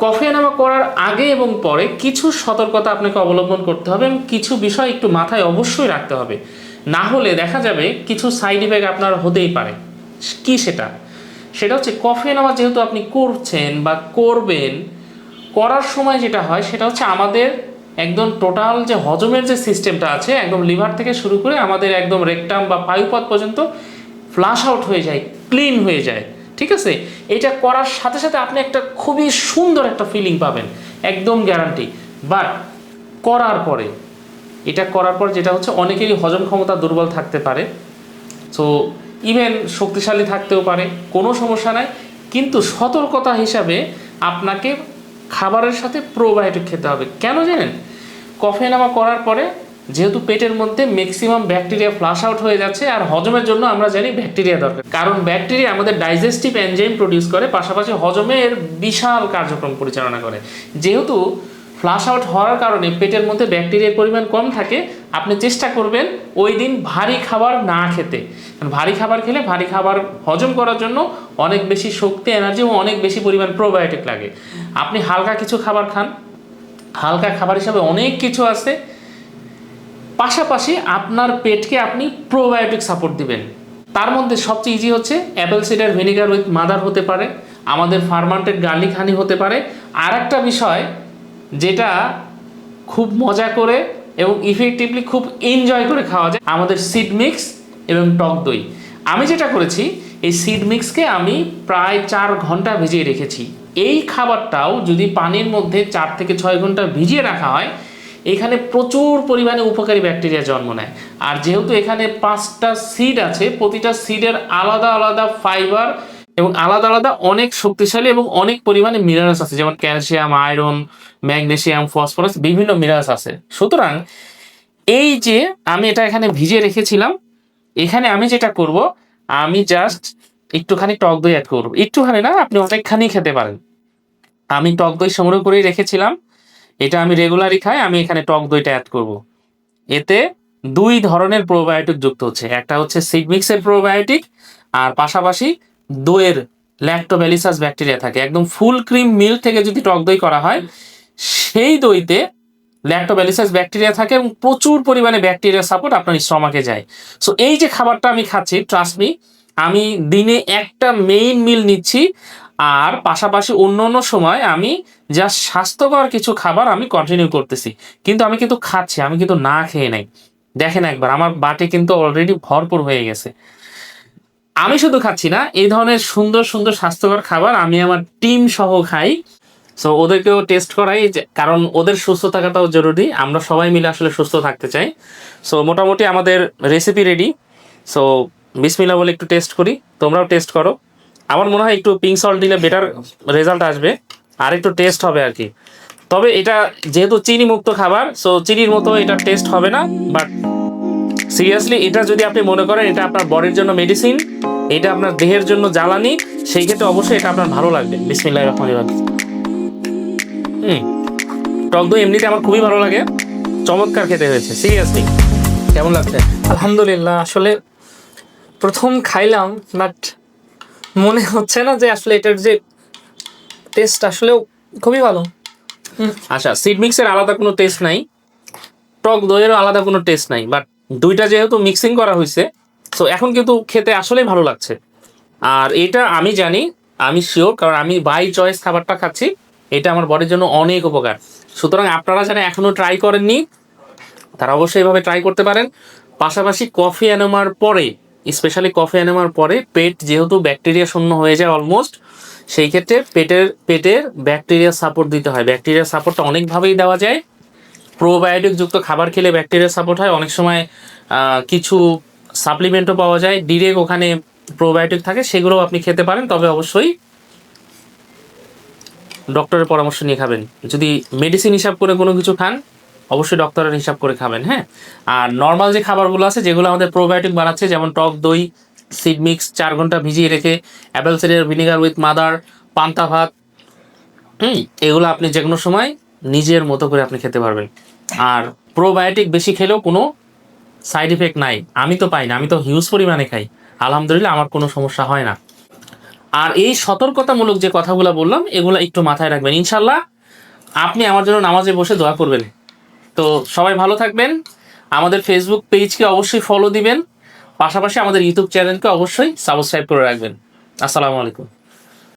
Coffee এনামা করার আগে এবং পরে কিছু সতর্কতা আপনাকে অবলম্বন করতে হবে এবং কিছু বিষয় একটু মাথায় অবশ্যই রাখতে হবে। না হলে দেখা যাবে কিছু সাইড ইফেক্ট আপনার হতেই পারে। কি সেটা? সেটা হচ্ছে কফি এনামা যেহেতু আপনি করছেন বা করবেন, করার সময় যেটা হয় সেটা হচ্ছে আমাদের একদম টোটাল যে হজমের যে সিস্টেমটা আছে, একদম লিভার থেকে শুরু করে আমাদের একদম রেকটাম বা পায়ুপথ পর্যন্ত ফ্লাশ আউট হয়ে যায় ক্লিন হয়ে যায়। ঠিক আছে? এটা করার সাথে সাথে আপনি একটা খুবই সুন্দর একটা ফিলিং পাবেন, একদম গ্যারান্টি বাট করার পরে, এটা করার পর যেটা হচ্ছে, অনেকেরই হজম ক্ষমতা দুর্বল থাকতে পারে। সো ইভেন শক্তিশালী থাকতেও পারে, কোনো সমস্যা নাই। কিন্তু সতর্কতা হিসাবে আপনাকে খাবারের সাথে প্রোবায়োটিক খেতে হবে। কেন জানেন? কফি নামা করার পরে যেহেতু পেটের মধ্যে ম্যাক্সিমাম ব্যাকটেরিয়া ফ্লাশ আউট হয়ে যাচ্ছে আর হজমের জন্য আমরা জানি ব্যাকটেরিয়া দরকার। কারণ ব্যাকটেরিয়া আমাদের ডাইজেস্টিভ এনজাইম প্রডিউস করে, পাশাপাশি হজমের বিশাল কার্যক্রম পরিচালনা করে। যেহেতু ফ্লাশ আউট হওয়ার কারণে পেটের মধ্যে ব্যাকটেরিয়ার পরিমাণ কম থাকে, আপনি চেষ্টা করবেন ওই দিন ভারী খাবার না খেতে। ভারী খাবার খেলে ভারী খাবার হজম করার জন্য অনেক বেশি শক্তি এনার্জি ও অনেক বেশি পরিমাণ প্রোবায়োটিক লাগে। আপনি হালকা কিছু খাবার খান, হালকা খাবার হিসাবে অনেক কিছু আছে পাশাপাশি আপনার পেটকে আপনি প্রোবায়োটিক সাপোর্ট দিবেন। তার মধ্যে সবচেয়ে ইজি হচ্ছে apple cider vinegar with mother হতে পারে, আমাদের ফার্মান্টেড গার্লিক হানি হতে পারে। আর একটা বিষয় যেটা খুব মজা করে এবং ইফেক্টিভলি খুব এনজয় করে খাওয়া যায়, আমাদের সিড মিক্স এবং টক দই। আমি যেটা করেছি, এই সিড মিক্সকে আমি প্রায় চার ঘণ্টা ভিজিয়ে রেখেছি। এই খাবারটাও যদি পানির মধ্যে চার থেকে ছয় ঘণ্টা ভিজিয়ে রাখা হয় এখানে প্রচুর পরিমাণে উপকারী ব্যাকটেরিয়া জন্ম নেয়। আর যেহেতু এখানে পাঁচটা সিড আছে, প্রতিটা সিডের আলাদা আলাদা ফাইবার এবং আলাদা আলাদা অনেক শক্তিশালী এবং অনেক পরিমাণে মিনারেলস আছে, যেমন ক্যালসিয়াম আয়রন ম্যাগনেসিয়াম ফসফরাস বিভিন্ন মিনারেলস আছে। সুতরাং এই যে আমি এটা এখানে ভিজে রেখেছিলাম, এখানে আমি যেটা করব, আমি জাস্ট একটুখানি টক দই অ্যাড করব। একটুখানি না, আপনি অনেকখানি খেতে পারেন। আমি টক দই সংগ্রহ করেই রেখেছিলাম। এটা আমি রেগুলারই খাই, আমি এখানে টক দইটা অ্যাড করব। এতে দুই ধরনের প্রোবায়োটিক যুক্ত হচ্ছে। একটা হচ্ছে সিডমিক্সের প্রোবায়োটিক আর পাশাপাশি দইয়ের ল্যাক্টোব্যালিসাস ব্যাকটেরিয়া থাকে। একদম ফুল ক্রিম মিল্ক থেকে যদি টক দই করা হয়, সেই দইতে ল্যাক্টোব্যালিসাস ব্যাকটেরিয়া থাকে এবং প্রচুর পরিমাণে ব্যাকটেরিয়া সাপোর্ট আপনার স্টমাকে যায়। সো এই যে খাবারটা আমি খাচ্ছি ট্রাস্টমি আমি দিনে একটা মেইন মিল নিচ্ছি আর পাশাপাশি অন্য অন্য সময় আমি যা স্বাস্থ্যকর কিছু খাবার আমি কন্টিনিউ করতেছি। কিন্তু আমি কিন্তু খাচ্ছি, আমি কিন্তু না খেয়ে নাই। দেখেন একবার, আমার বাটে কিন্তু অলরেডি ভরপুর হয়ে গেছে। আমি শুধু খাচ্ছি না, এই ধরনের সুন্দর সুন্দর স্বাস্থ্যকর খাবার আমি আমার টিম সহ খাই। সো ওদেরকেও টেস্ট করাই কারণ ওদের সুস্থ থাকাটাও জরুরি, আমরা সবাই মিলে আসলে সুস্থ থাকতে চাই। সো মোটামুটি আমাদের রেসিপি রেডি সো বিসমিল্লা বলে একটু টেস্ট করি, তোমরাও টেস্ট করো। আমার মনে হয় একটু পিঙ্ক সল্ট দিলে বেটার রেজাল্ট আসবে। আর একটু টেস্ট হবে আর কি। তবে এটা যেহেতু চিনি মুক্ত খাবার সো চিনির মতো এটা টেস্ট হবে না বাট সিরিয়াসলি এটা যদি আপনি মনে করেন, এটা আপনার বডির জন্য মেডিসিন এটা আপনার দেহের জন্য জ্বালানি, সেই ক্ষেত্রে অবশ্যই এটা আপনার ভালো লাগবে। বিসমিল্লাহ রহমান রহিম। হুম। টক দই এমনিতে আমার খুবই ভালো লাগে। চমৎকার খেতে হয়েছে সিরিয়াসলি কেমন লাগছে? আলহামদুলিল্লাহ, আসলে প্রথম খাইলাম বাট মনে হচ্ছে না যে আসলে এটার যে টেস্ট আসলেও খুবই ভালো। আচ্ছা সিড মিক্সের আলাদা কোনো টেস্ট নাই। টক দইয়েরও আলাদা কোনো টেস্ট নাই বাট দুইটা যেহেতু মিক্সিং করা হয়েছে সো এখন কিন্তু খেতে আসলেই ভালো লাগছে। আর এটা আমি জানি, আমি শিওর কারণ আমি বাই চয়েস খাবারটা খাচ্ছি, এটা আমার বডির জন্য অনেক উপকার। সুতরাং আপনারা যারা এখনও ট্রাই করেননি, তারা অবশ্যই এভাবে ট্রাই করতে পারেন। পাশাপাশি কফি এনেমার পরে স্পেশালি কফি এনেমার পরে পেট যেহেতু ব্যাকটেরিয়া শূন্য হয়ে যায় অলমোস্ট, সেই ক্ষেত্রে পেটের পেটের ব্যাকটেরিয়া সাপোর্ট দিতে হয়। ব্যাকটেরিয়া সাপোর্টটা অনেকভাবেই দেওয়া যায়। প্রোবায়োটিক যুক্ত খাবার খেলে ব্যাকটেরিয়া সাপোর্ট হয়। অনেক সময় কিছু সাপ্লিমেন্টও পাওয়া যায়। ডিরেক্ট ওখানে প্রোবায়োটিক থাকে, সেগুলোও আপনি খেতে পারেন। তবে অবশ্যই ডক্টরের পরামর্শ নিয়ে খাবেন। যদি মেডিসিন হিসাব করে কোনো কিছু খান অবশ্যই ডক্টরের হিসাব করে খাবেন হ্যাঁ? আর নর্মাল যে খাবারগুলো আছে, যেগুলো আমাদের প্রোবায়োটিক বানাচ্ছে, যেমন টক দই সিড মিক্স চার ঘণ্টা ভিজিয়ে রেখে অ্যাপেল সিডের ভিনিগার উইথ মাদার পান্তা ভাত, হুম, এগুলো আপনি যে কোনো সময় নিজের মতো করে আপনি খেতে পারবেন। আর প্রোবায়োটিক বেশি খেলেও কোনো সাইড ইফেক্ট নাই। আমি তো পাই না, আমি তো হিউজ পরিমাণে খাই। আলহামদুলিল্লাহ, আমার কোনো সমস্যা হয় না। আর এই সতর্কতামূলক যে কথাগুলো বললাম, এগুলো একটু মাথায় রাখবেন। ইনশাল্লাহ আপনি আমার জন্য নামাজে বসে দোয়া করবেন। তো সবাই ভালো থাকবেন। আমাদের ফেসবুক পেজকে অবশ্যই ফলো দিবেন। পাশাপাশি আমাদের ইউটিউব চ্যানেলকে অবশ্যই সাবস্ক্রাইব করে রাখবেন। আসসালামু আলাইকুম।